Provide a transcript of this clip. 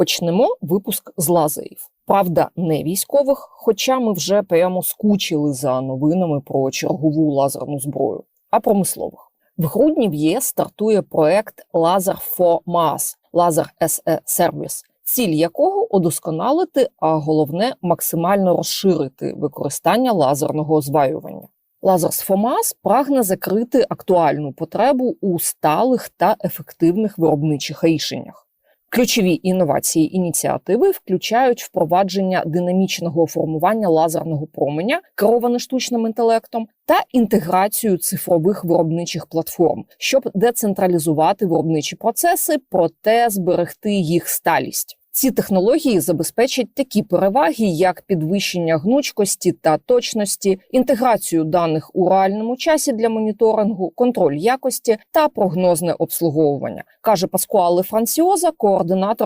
Почнемо випуск з лазерів. Правда, не військових, хоча ми вже прямо скучили за новинами про чергову лазерну зброю, а промислових. В грудні в ЄС стартує проект Laser for Mars – Laser as a Service, ціль якого удосконалити, а головне максимально розширити використання лазерного. Lasers for Mars прагне закрити актуальну потребу у сталих та ефективних виробничих рішеннях. Ключові інновації ініціативи включають впровадження динамічного формування лазерного променя, кероване штучним інтелектом, та інтеграцію цифрових виробничих платформ, щоб децентралізувати виробничі процеси, проте зберегти їх сталість. Ці технології забезпечать такі переваги, як підвищення гнучкості та точності, інтеграцію даних у реальному часі для моніторингу, контроль якості та прогнозне обслуговування, каже Паскуале Франціоза, координатор